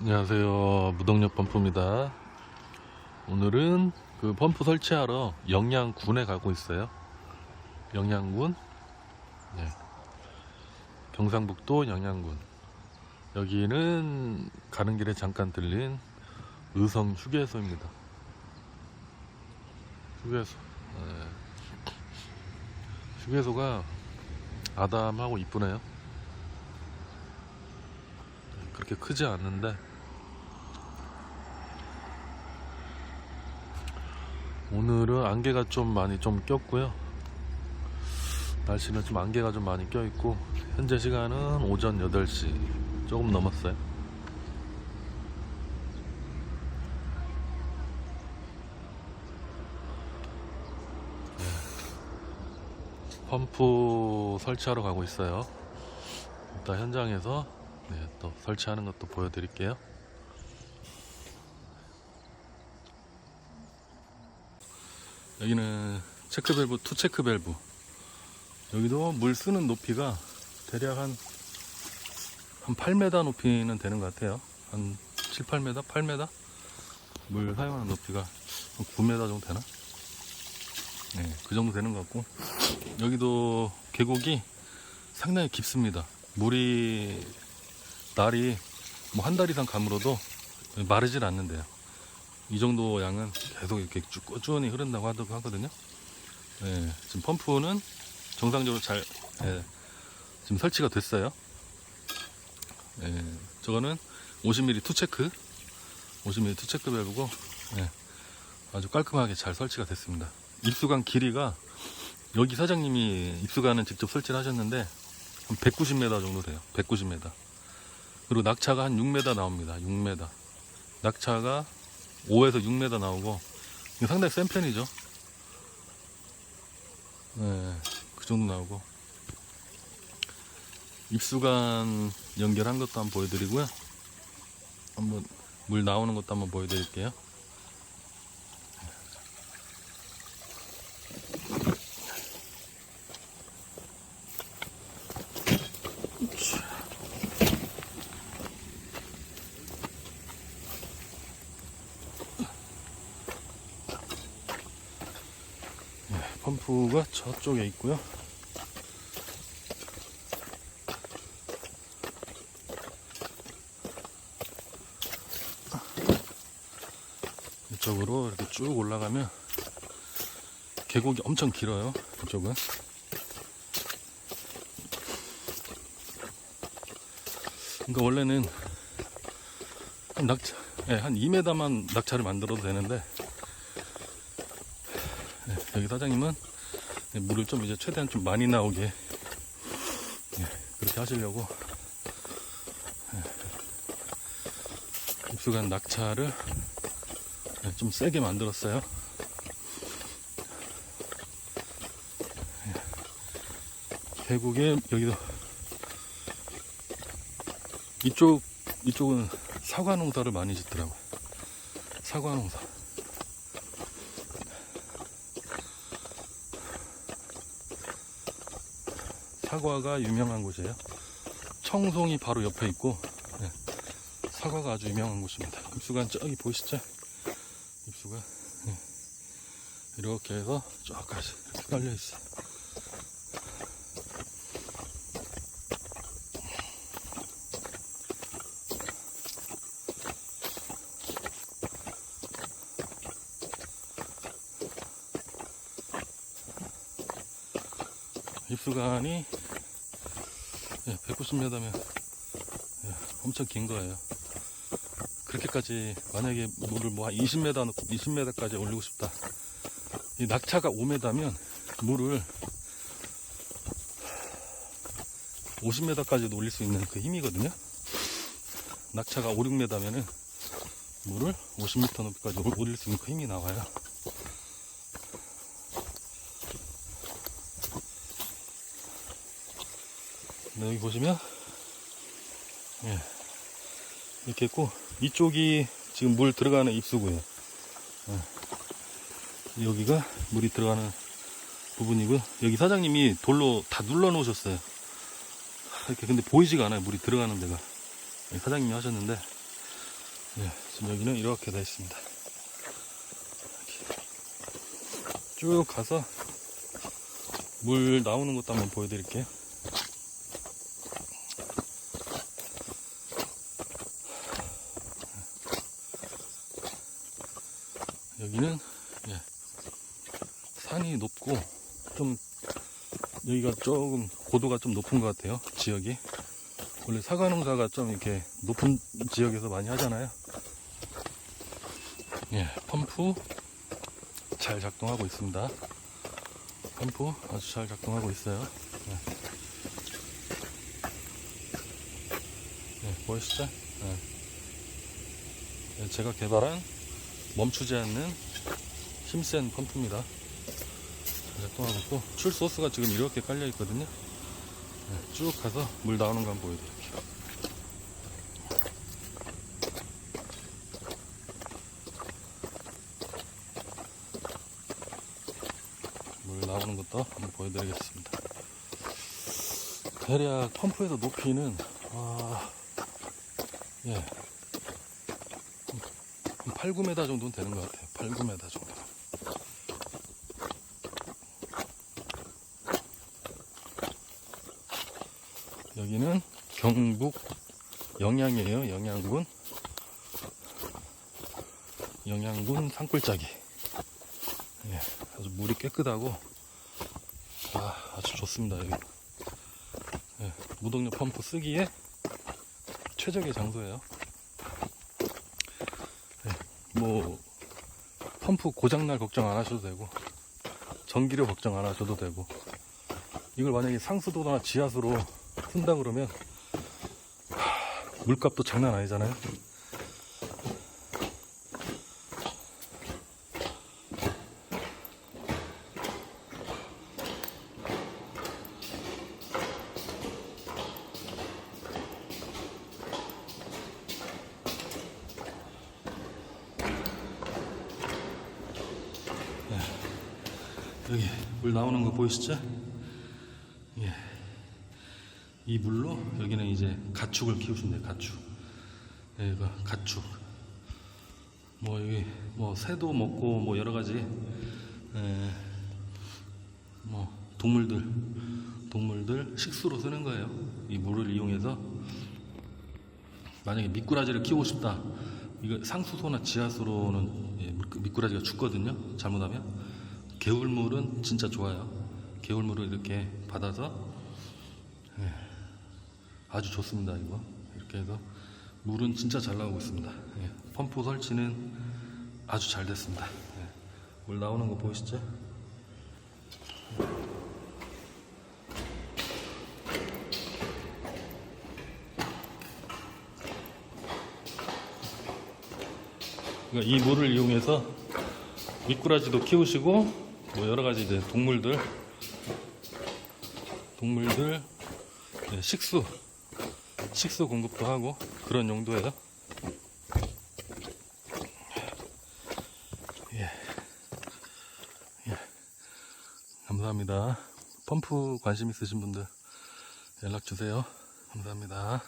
안녕하세요. 무동력 펌프입니다. 오늘은 그 펌프 설치하러 영양군에 가고 있어요. 영양군. 네. 경상북도 영양군. 여기는 가는 길에 잠깐 들린 의성 휴게소입니다. 휴게소. 네. 휴게소가 아담하고 이쁘네요. 그렇게 크지 않는데 오늘은 안개가 좀 많이 좀 꼈고요 날씨는 좀 안개가 좀 많이 껴있고 현재 시간은 오전 8시 조금 넘었어요 네. 펌프 설치하러 가고 있어요 일단 현장에서 네, 또 설치하는 것도 보여드릴게요. 여기는 체크 밸브, 투 체크 밸브. 여기도 물 쓰는 높이가 대략 한, 한 8m 높이는 되는 것 같아요. 한 7, 8m? 8m? 물 사용하는 높이가 한 9m 정도 되나? 네, 그 정도 되는 것 같고. 여기도 계곡이 상당히 깊습니다. 물이 날이 뭐 한 달 이상 감으로도 마르질 않는데요. 이 정도 양은 계속 이렇게 쭉 꾸준히 흐른다고 하거든요. 예, 지금 펌프는 정상적으로 잘 예, 지금 설치가 됐어요. 예, 저거는 50mm 투체크, 50mm 투체크 밸브고 예, 아주 깔끔하게 잘 설치가 됐습니다. 입수관 길이가 여기 사장님이 입수관은 직접 설치를 하셨는데 한 190m 정도 돼요. 190m. 그리고 낙차가 한 6m 나옵니다. 6m. 낙차가 5에서 6m 나오고 상당히 센 편이죠. 네, 그 정도 나오고 입수관 연결한 것도 한번 보여드리고요. 한번 물 나오는 것도 한번 보여드릴게요. 펌프가 저쪽에 있고요. 이쪽으로 이렇게 쭉 올라가면 계곡이 엄청 길어요. 이쪽은. 그러니까 원래는 한 낙차, 예, 한 2m만 낙차를 만들어도 되는데 네, 여기 사장님은 네, 물을 좀 이제 최대한 좀 많이 나오게 네, 그렇게 하시려고 네, 입수관 낙차를 네, 좀 세게 만들었어요. 네, 계곡에 여기도 이쪽 이쪽은 사과 농사를 많이 짓더라고요. 사과 농사. 사과가 유명한 곳이에요. 청송이 바로 옆에 있고 네, 사과가 아주 유명한 곳입니다. 입수관 저기 보이시죠? 입수관 네. 이렇게 해서 쫙까지 깔려 있어요. 입수관이 190m면 예, 엄청 긴 거예요. 그렇게까지 만약에 물을 뭐 한 20m 넣고 20m까지 올리고 싶다. 이 낙차가 5m면 물을 50m까지도 올릴 수 있는 그 힘이거든요. 낙차가 5, 6m면은 물을 50m 높이까지 올릴 수 있는 그 힘이 나와요. 네, 여기 보시면 예, 이렇게 있고 이쪽이 지금 물 들어가는 입수고요. 예, 여기가 물이 들어가는 부분이고요. 여기 사장님이 돌로 다 눌러 놓으셨어요. 이렇게 근데 보이지가 않아요. 물이 들어가는 데가 예, 사장님이 하셨는데 예, 지금 여기는 이렇게 되어 있습니다. 쭉 가서 물 나오는 것도 한번 보여드릴게요. 여기는 예, 산이 높고 좀 여기가 조금 고도가 좀 높은 것 같아요. 지역이 원래 사과 농사가 좀 이렇게 높은 지역에서 많이 하잖아요. 예, 펌프 잘 작동하고 있습니다. 펌프 아주 잘 작동하고 있어요. 예. 예, 보이시죠? 예. 예, 제가 개발한 멈추지 않는 힘센 펌프입니다. 잘 작동하고 있고 출 소스가 지금 이렇게 깔려 있거든요. 예, 쭉 가서 물 나오는 거 한번 보여드릴게요. 물 나오는 것도 한번 보여드리겠습니다. 대략 펌프에서 높이는 아, 예, 한 8, 9m 정도는 되는 것 같아요. 8, 9m 정도. 여기는 경북 영양이에요. 영양군. 영양군 산골짜기. 예, 아주 물이 깨끗하고 아, 아주 좋습니다. 여기. 예, 무동력 펌프 쓰기에 최적의 장소예요. 예, 뭐 펌프 고장날 걱정 안 하셔도 되고 전기료 걱정 안 하셔도 되고 이걸 만약에 상수도나 지하수로 쓴다 그러면 하, 물값도 장난 아니잖아요. 여기 물 나오는 거 보이시죠? 예. 이 물로 여기는 이제 가축을 키우신대요. 가축. 예, 이거 가축. 뭐 여기 뭐 새도 먹고 뭐 여러 가지 예, 뭐 동물들 동물들 식수로 쓰는 거예요. 이 물을 이용해서 만약에 미꾸라지를 키우고 싶다. 이거 상수소나 지하수로는 예, 미- 미꾸라지가 죽거든요. 잘못하면 개울물은 진짜 좋아요. 개울물을 이렇게 받아서 예, 아주 좋습니다. 이거 이렇게 해서 물은 진짜 잘 나오고 있습니다. 예, 펌프 설치는 아주 잘 됐습니다. 예, 물 나오는 거 보이시죠? 그러니까 이 물을 이용해서 미꾸라지도 키우시고 뭐 여러 가지 이제 동물들 동물들 예, 식수 식수 공급도 하고 그런 용도예요. 예. 예. 감사합니다. 펌프 관심 있으신 분들 연락 주세요. 감사합니다.